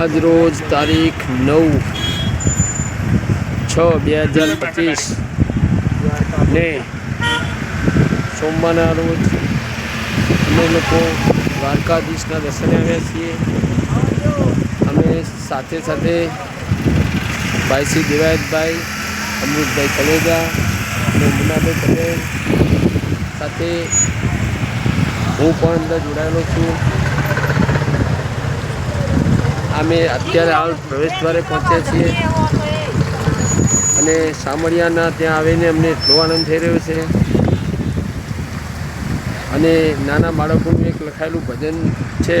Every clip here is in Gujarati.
આજ રોજ તારીખ નવ છ બે હજાર પચીસ. ને સોમવારના રોજ અમે લોકો દ્વારકાધીશના દર્શને આવ્યા છીએ. અમે સાથે સાથે ભાઈ શ્રી દેવાયતભાઈ, અમૃતભાઈ કલેજા અને મુનાભાઈ પટેલ સાથે હું પણ અંદર જોડાયેલો છું. અમે અત્યારે હાલ પ્રવેશ દ્વારે પહોંચ્યા છીએ. અને સામળિયાના ત્યાં આવીને અમને એટલો આનંદ થઈ રહ્યો છે. અને નાના બાળકોનું એક લખાયેલું ભજન છે,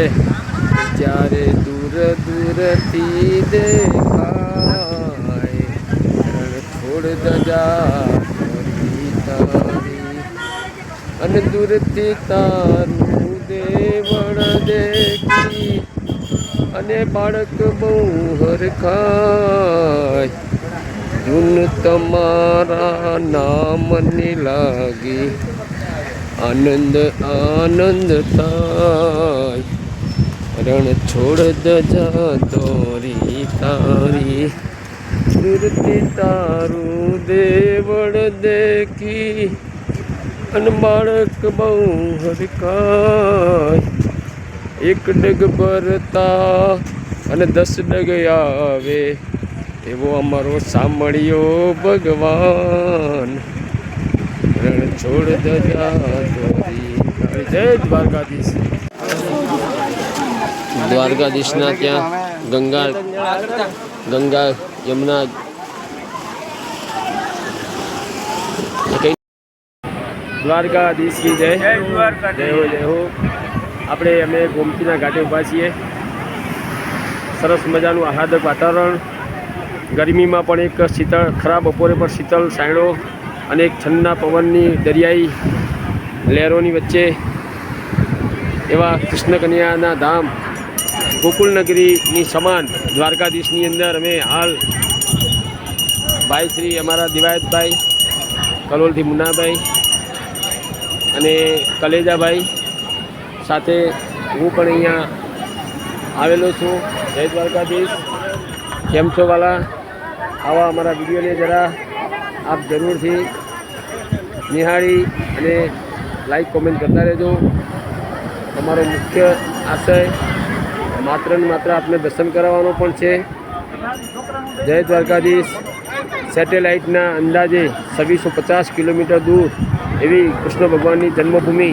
જ્યારે દૂર દૂરથી દેખાય છોડ અને દૂરથી તારું દેવણ દેખી અને બાળક બહુ હરખાય. ધૂન તમારા નામની લાગી આનંદ આનંદ થાય. રણ છોડ દજા દોરી તારી. દૂરથી તારું દેવળ દેખી. અને બાળક બહુ હરખાય. એક ડગ ભરતા અને દસ ડગ આવે એવો અમારો સાંભળ્યો ભગવાન. રણ છોડ દજા જય દ્વારકાધીશ. દ્વારકાધીશના ત્યાં ગંગા ગંગા યમુના દ્વારકાધીશ કી જય. જય હો જય હો. આપણે અમે ગોમતીના ઘાટે ઊભા છીએ. સરસ મજાનું આહલાદક વાતાવરણ. ગરમીમાં પણ એક શીતળ, ખરાબ બપોરે પણ શીતળ સાયણો અને એક ઠંડના પવનની દરિયાઈ લહેરોની વચ્ચે એવા કૃષ્ણ કન્યાના ધામ ગોકુલનગરીની સમાન દ્વારકાધીશની અંદર અમે હાલ ભાઈ શ્રી અમારા દિવાયતભાઈ, કલોલથી મુન્નાભાઈ અને કલેજાભાઈ સાથે હું પણ અહીંયા આવેલો છું. જય દ્વારકાધીશ. કેમ છો વાલા? આવા અમારા વિડીયોને જરા આપ જરૂરથી નિહાળી અને લાઈક કોમેન્ટ કરતા રહેજો. અમારો મુખ્ય આશય માત્ર ને માત્ર આપને દર્શન કરાવવાનો પણ છે. જય દ્વારકાધીશ. સેટેલાઇટના અંદાજે છવ્વીસો પચાસ કિલોમીટર દૂર એવી કૃષ્ણ ભગવાનની જન્મભૂમિ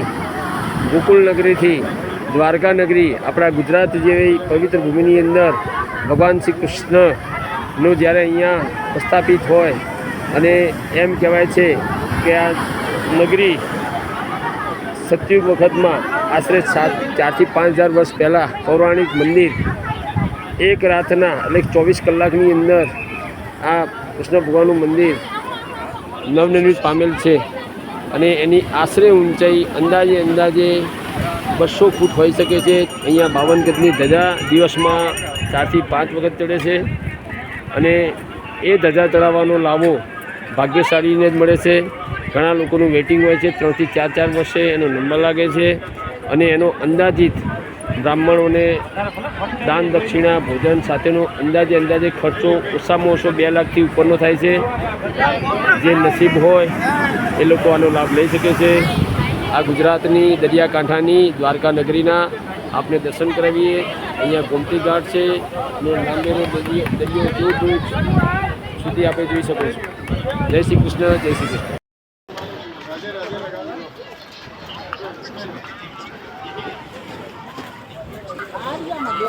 ગોકુલ નગરીથી દ્વારકા નગરી આપણા ગુજરાત જેવી પવિત્ર ભૂમિની અંદર ભગવાન શ્રી કૃષ્ણનું જ્યારે અહીંયા પ્રસ્થાપિત હોય અને એમ કહેવાય છે કે આ નગરી સતયુગ વખતમાં આશરે સાત, ચારથી પાંચ હજાર વર્ષ પહેલાં પૌરાણિક મંદિર એક રાતના એટલે ચોવીસ કલાકની અંદર આ કૃષ્ણ ભગવાનનું મંદિર નવનિર્મિત પામેલ છે. અને એની આશરે ઊંચાઈ અંદાજે અંદાજે બસો ફૂટ હોઈ શકે છે. અહીંયા બાવન ગજની ધજા દિવસમાં ચારથી પાંચ વખત ચડે છે. અને એ ધજા ચડાવવાનો લાવો ભાગ્યશાળીને જ મળે છે. ઘણા લોકોનું વેટિંગ હોય છે, ત્રણથી ચાર ચાર વર્ષે એનો નંબર લાગે છે. અને એનો અંદાજિત બ્રાહ્મણોને દાન દક્ષિણા, ભોજન સાથેનો અંદાજે અંદાજે ખર્ચો ઓછામાં ઓછો બે લાખથી ઉપરનો થાય છે. જે નસીબ હોય એ લોકો આનો લાભ લઈ શકે છે. આ ગુજરાતની દરિયાકાંઠાની દ્વારકા નગરીના આપને દર્શન કરાવીએ. અહીંયા ગોમતી ઘાટ છે અને લાંબેનો દરિયો દરિયો દૂર દૂર સુધી આપણે જોઈ શકો છો. જય શ્રી કૃષ્ણ, જય શ્રી કૃષ્ણ તમને એમ લાગે મેં શું બોલ્યું? હવે કોઈએ નવા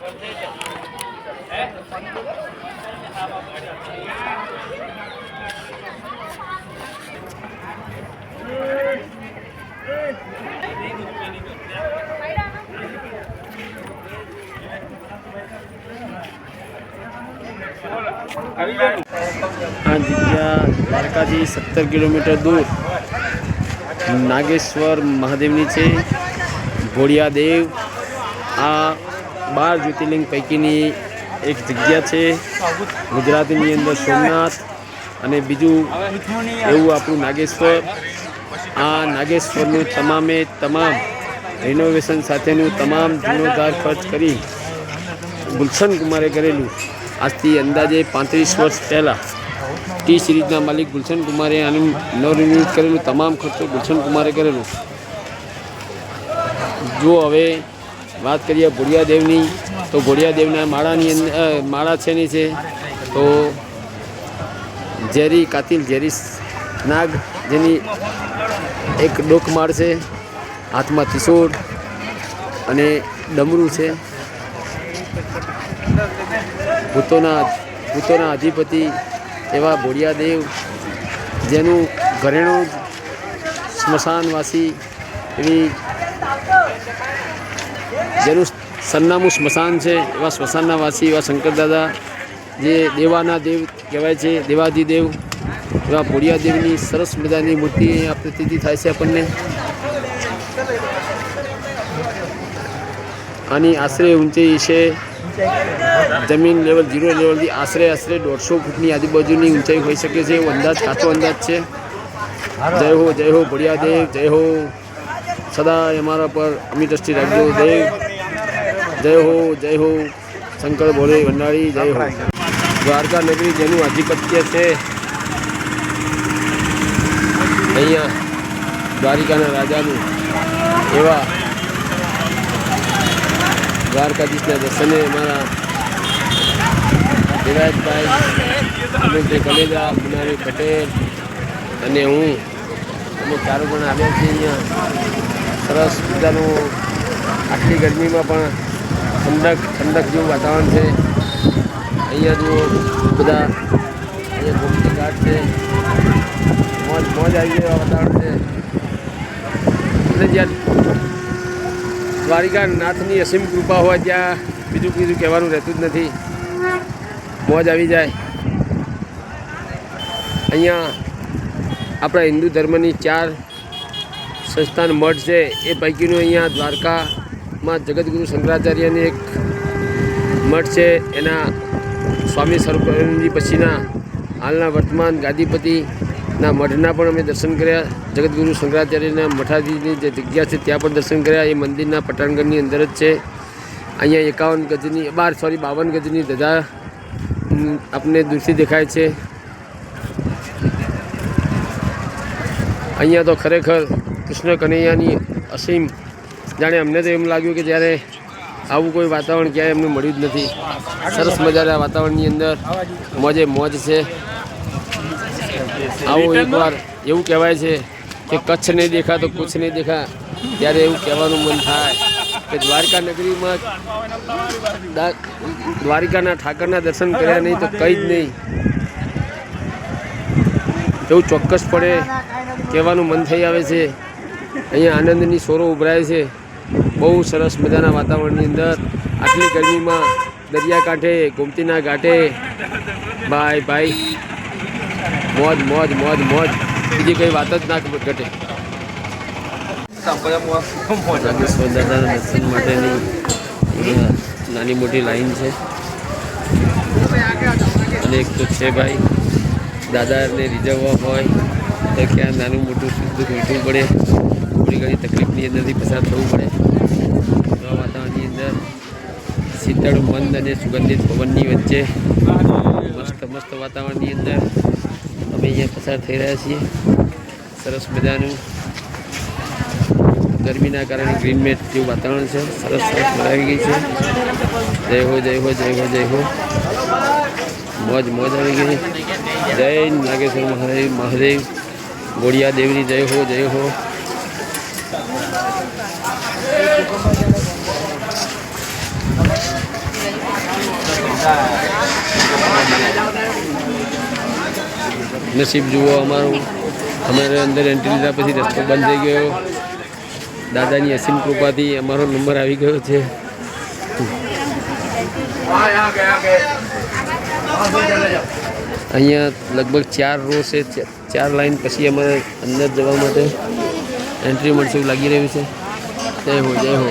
આ જગ્યા દ્વારકાથી સત્તર કિલોમીટર દૂર નાગેશ્વર મહાદેવની છે ભોળિયાદેવ. આ બાર જ્યોતિર્લિંગ પૈકીની એક જગ્યા છે, ગુજરાતની અંદર સોમનાથ અને બીજું એવું આપણું નાગેશ્વર. આ નાગેશ્વરનું તમામે તમામ રિનોવેશન સાથેનું તમામ જીર્ણોદ્ધાર ખર્ચ કરી ગુલશન કુમારે કરેલું. આજથી અંદાજે પાંત્રીસ વર્ષ પહેલાં ટી સિરીઝના માલિક ગુલશન કુમારે આનું નવનિર્મિત કરેલું, તમામ ખર્ચો ગુલશન કુમારે કરેલું. જો હવે વાત કરીએ ભોળિયાદેવની, તો ભોળિયાદેવના માળાની અંદર માળા છે છેની છે તો ઝેરી, કાતિલ ઝેરી નાગ, જેની એક ડોકમાળ છે, હાથમાં ત્રિશૂળ અને ડમરું છે. ભૂતોના ભૂતોના અધિપતિ એવા ભોળિયાદેવ, જેનું ઘરેણું સ્મશાનવાસી એવી જેનું સરનામું સ્મશાન છે, એવા સ્મશાનના વાસી એવા શંકરદાદા જે દેવાના દેવ કહેવાય છે દેવાદિદેવ એવા ભોળિયાદેવની સરસ મજાની મૂર્તિ અહીંયા પ્રતીતિ થાય છે આપણને. આની આશરે ઊંચાઈ છે, જમીન લેવલ ઝીરો લેવલથી આશરે આશરે દોઢસો ફૂટની આજુબાજુની ઊંચાઈ હોઈ શકે છે, એવો અંદાજ કાચો અંદાજ છે. જય હો જય હો ભોળિયાદેવ જય હો. સદા અમારા પર અમી દ્રષ્ટિ રાખજો, દેવ. જય હો જય હો, શંકર ભોલે ભંડારી, જય હો. દ્વારકા નગરી જેનું આધિપત્ય છે. અહીંયા દ્વારિકાના રાજાનું એવા દ્વારકાધીશના દર્શને અમારા દેવાયતભાઈ અમિતભાઈ કલેજા મુનારી પટેલ અને હું અમે ચારો પણ આવ્યા છીએ અહીંયા. સરસ મજાનું આટલી ગરમીમાં પણ ઠંડક ઠંડક જેવું વાતાવરણ છે. અહીંયા જુઓ બધા. અહીંયા ગોમતી ઘાટ છે. મોજ મોજ આવી ગયો વાતાવરણ છે. અને જ્યાં દ્વારિકા નાથની અસીમ કૃપા હોય, ત્યાં બીજું બીજું કહેવાનું રહેતું જ નથી. મોજ આવી જાય. અહીંયા આપણા હિન્દુ ધર્મની ચાર સંસ્થાન મઠ છે. એ પૈકીનું અહીંયા દ્વારકામાં જગતગુરુ શંકરાચાર્યની એક મઠ છે. એના સ્વામી સ્વરૂપાનંદજી પછીના હાલના વર્તમાન ગાદીપતિના મઠના પણ અમે દર્શન કર્યા. જગતગુરુ શંકરાચાર્યના મઠાજીની જે જગ્યા છે ત્યાં પણ દર્શન કર્યા. એ મંદિરના પટાણગઢની અંદર જ છે. અહીંયા એકાવન ગજની, બાર, સોરી, બાવન ગજની ધજા આપને દૂરથી દેખાય છે. અહીંયા તો ખરેખર કૃષ્ણ કનૈયાની અસીમ જાણે અમને તો એમ લાગ્યું કે જ્યારે આવું કોઈ વાતાવરણ ક્યાંય એમને મળ્યું જ નથી. સરસ મજાના વાતાવરણની અંદર મોજે મોજ છે. આવું એકવાર એવું કહેવાય છે કે કચ્છ નહીં દેખા તો કુછ નહીં દેખા. ત્યારે એવું કહેવાનું મન થાય કે દ્વારકા નગરીમાં દ્વારિકાના ઠાકરના દર્શન કર્યા નહીં તો કંઈ જ નહીં. એવું ચોક્કસપણે કહેવાનું મન થઈ આવે છે. અહીંયા આનંદની સોરો ઉભરાય છે. બહુ સરસ મજાના વાતાવરણની અંદર આટલી ગરમીમાં દરિયાકાંઠે ગોમતીના ઘાટે. ભાઈ ભાઈ. મોજ મોજ મોજ મોજ. બીજી કઈ વાત જ ના ઘટે. દાદાના દર્શન માટેની નાની મોટી લાઈન છે. અને એક તો છે ભાઈ દાદાને રીઝવવા હોય તો ક્યાં નાનું મોટું દુઃખ વીટવું પડે. થોડી ઘણી તકલીફની અંદરથી પસાર થવું પડે. અંદર શીતળ મંદ અને સુગંધિત પવનની વચ્ચે મસ્ત મસ્ત વાતાવરણની અંદર અમે અહીંયા પસાર થઈ રહ્યા છીએ. સરસ મજાનું ગરમીના કારણે ગ્રીન મેટ જેવું વાતાવરણ છે. સરસ સરસ બનાવી ગઈ છે. જય હો જય હો જય હો જય હો. મોજ મોજ આવી ગઈ. જય નાગેશ્વર મહાદેવ મહાદેવ. ગોળિયા દેવની જય હો જય હો. નસીબ જુઓ અમારું. અમારે અંદર એન્ટ્રી લીધા પછી રસ્તો બંધ થઈ ગયો. દાદાની અસીમ કૃપાથી અમારો નંબર આવી ગયો છે. અહીંયા લગભગ ચાર રો છે. ચાર લાઈન પછી અમારે અંદર જવા માટે એન્ટ્રી મળશે એવું લાગી રહ્યું છે. જય હો જય હો.